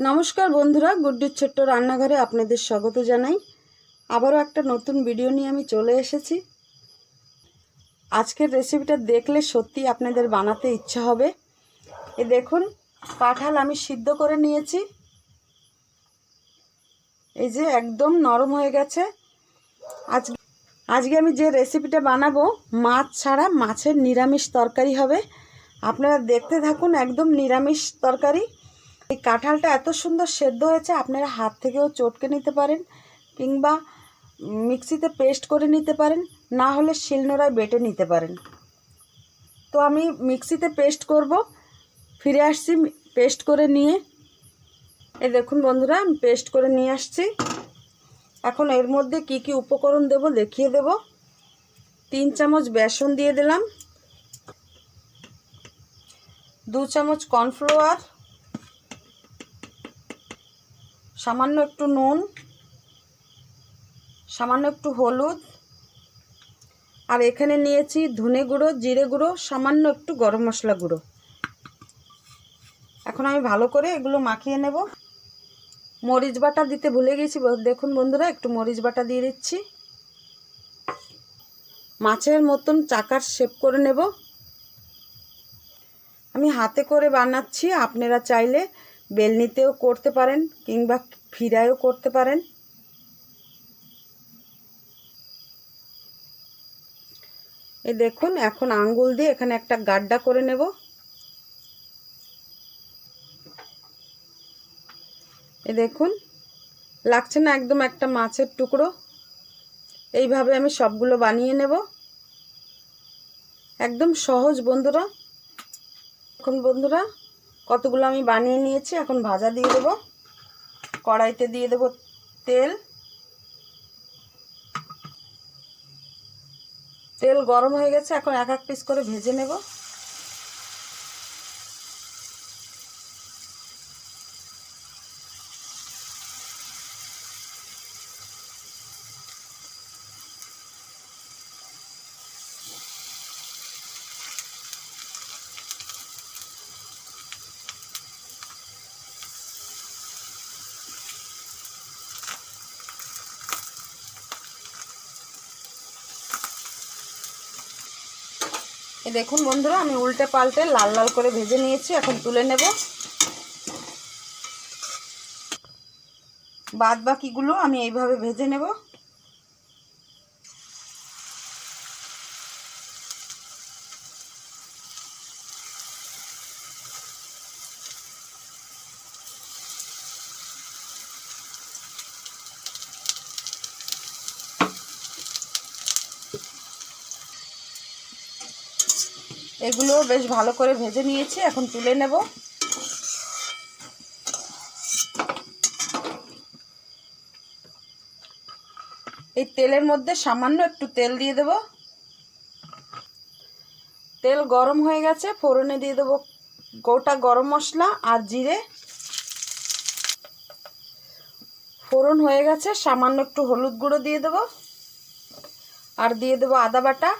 নমস্কার বন্ধুরা, গুড্ডির ছোট্ট রান্নাঘরে আপনাদের স্বাগত জানাই। আবারও একটা নতুন ভিডিও নিয়ে আমি চলে এসেছি। আজকের রেসিপিটা দেখলে সত্যি আপনাদের বানাতে ইচ্ছা হবে। এ দেখুন, কাঁঠাল আমি সিদ্ধ করে নিয়েছি। এই যে একদম নরম হয়ে গেছে। আজ আজকে আমি যে রেসিপিটা বানাবো, মাছ ছাড়া মাছের নিরামিষ তরকারি হবে। আপনারা দেখতে থাকুন, একদম নিরামিষ তরকারি। এই কাঁঠালটা এত সুন্দর সেদ্ধ হয়েছে, আপনারা হাত থেকেও চটকে নিতে পারেন কিংবা মিক্সিতে পেস্ট করে নিতে পারেন, না হলে শিলনোড়ায় বেটে নিতে পারেন। তো আমি মিক্সিতে পেস্ট করব, ফিরে আসছি পেস্ট করে নিয়ে। এ দেখুন বন্ধুরা, আমি পেস্ট করে নিয়ে আসছি। এখন এর মধ্যে কি কি উপকরণ দেব দেখিয়ে দেব। তিন চামচ বেসন দিয়ে দিলাম। দু চামচ কর্নফ্লাওয়ার। সামান্য একটু নুন, সামান্য একটু হলুদ, আর এখানে নিয়েছি ধনে গুঁড়ো, জিরে গুঁড়ো, সামান্য একটু গরম মশলা গুঁড়ো। এখন আমি ভালো করে এগুলো মাখিয়ে নেব। মরিচ বাটা দিতে ভুলে গেছি দেখুন বন্ধুরা, একটু মরিচ বাটা দিয়ে দিচ্ছি। মাছের মতন চাকার শেপ করে নেব। আমি হাতে করে বানাচ্ছি, আপনারা চাইলে বেলনিতেও করতে পারেন কিংবা ফিরায়ও করতে পারেন। এই দেখুন, এখন আঙ্গুল দিয়ে এখানে একটা গাড্ডা করে নেব। এ দেখুন, লাগছে না একদম একটা মাছের টুকরো। এইভাবে আমি সবগুলো বানিয়ে নেব। একদম সহজ বন্ধুরা। এখন বন্ধুরা কতগুলো আমি বানিয়ে নিয়েছি, এখন ভাজা দিয়ে দেবো। কড়াইতে দিয়ে দেবো তেল। তেল গরম হয়ে গেছে, এখন এক এক পিস করে ভেজে নেব। দেখুন বন্ধুরা, আমি উল্টে পাল্টে লাল লাল করে ভেজে নিয়েছি, এখন তুলে নেব। বাদ বাকিগুলো আমি এইভাবে ভেজে নেব। এগুলো বেশ ভালো করে ভেজে নিয়েছি, এখন তুলে নেব। এই তেলের মধ্যে সামান্য একটু তেল দিয়ে দেব। তেল গরম হয়ে গেছে, ফোড়নে দিয়ে দেবো গোটা গরম মশলা আর জিরে। ফোড়ন হয়ে গেছে, সামান্য একটু হলুদ গুঁড়ো দিয়ে দেবো। আর দিয়ে দেবো আদা বাটা।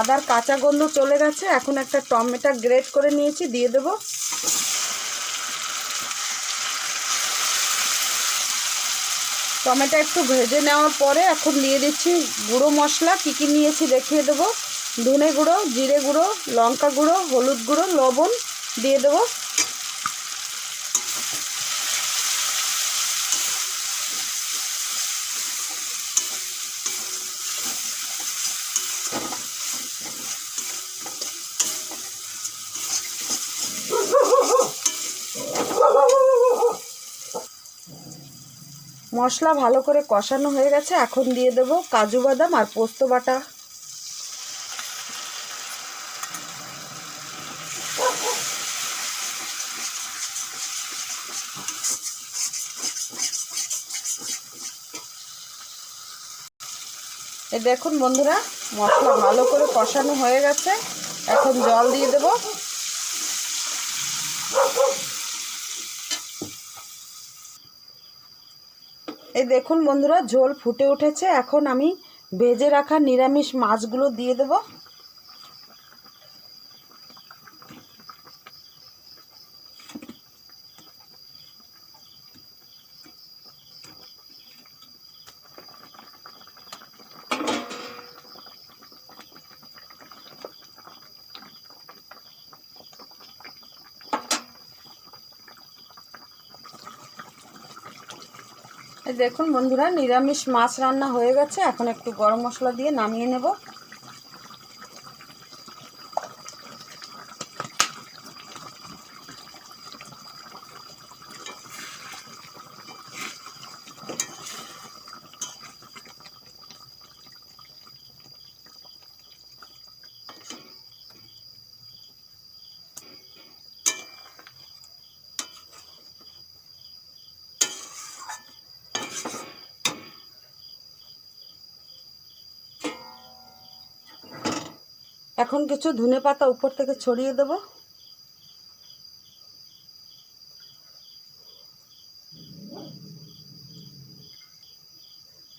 আদার কাঁচা গন্ধ চলে গেছে। এখন একটা টমেটো গ্রেট করে নিয়েছি, দিয়ে দেব। টমেটো একটু ভেজে নেওয়ার পরে এখন দিয়ে দিচ্ছি গুঁড়ো মশলা। কী কী নিয়েছি দেখিয়ে দেবো। ধনে গুঁড়ো, জিরে গুঁড়ো, লঙ্কা গুঁড়ো, হলুদ গুঁড়ো, লবণ দিয়ে দেবো। মশলা ভালো করে কষানো হয়ে গেছে, এখন দিয়ে দেব কাজু বাদাম আর পোস্ত বাটা। এ দেখুন বন্ধুরা, মশলা ভালো করে কষানো হয়ে গেছে, এখন জল দিয়ে দেব। এই দেখুন বন্ধুরা ঝোল ফুটে উঠেছে। এখন আমি ভেজে রাখা নিরামিষ মাছগুলো দিয়ে দেব। দেখুন বন্ধুরা নিরামিষ মাছ রান্না হয়ে গেছে। এখন একটু গরম মশলা দিয়ে নামিয়ে নেব। এখন কিছু ধনে পাতা উপর থেকে ছড়িয়ে দেব।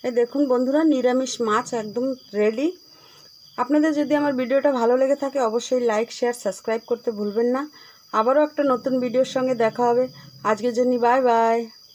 এই দেখুন বন্ধুরা, নিরামিষ মাছ একদম রেডি আপনাদের যদি আমার ভিডিওটা ভালো লেগে থাকে, অবশ্যই লাইক শেয়ার সাবস্ক্রাইব করতে ভুলবেন না। আবারও একটা নতুন ভিডিওর সঙ্গে দেখা হবে। আজকের জন্য বাই বাই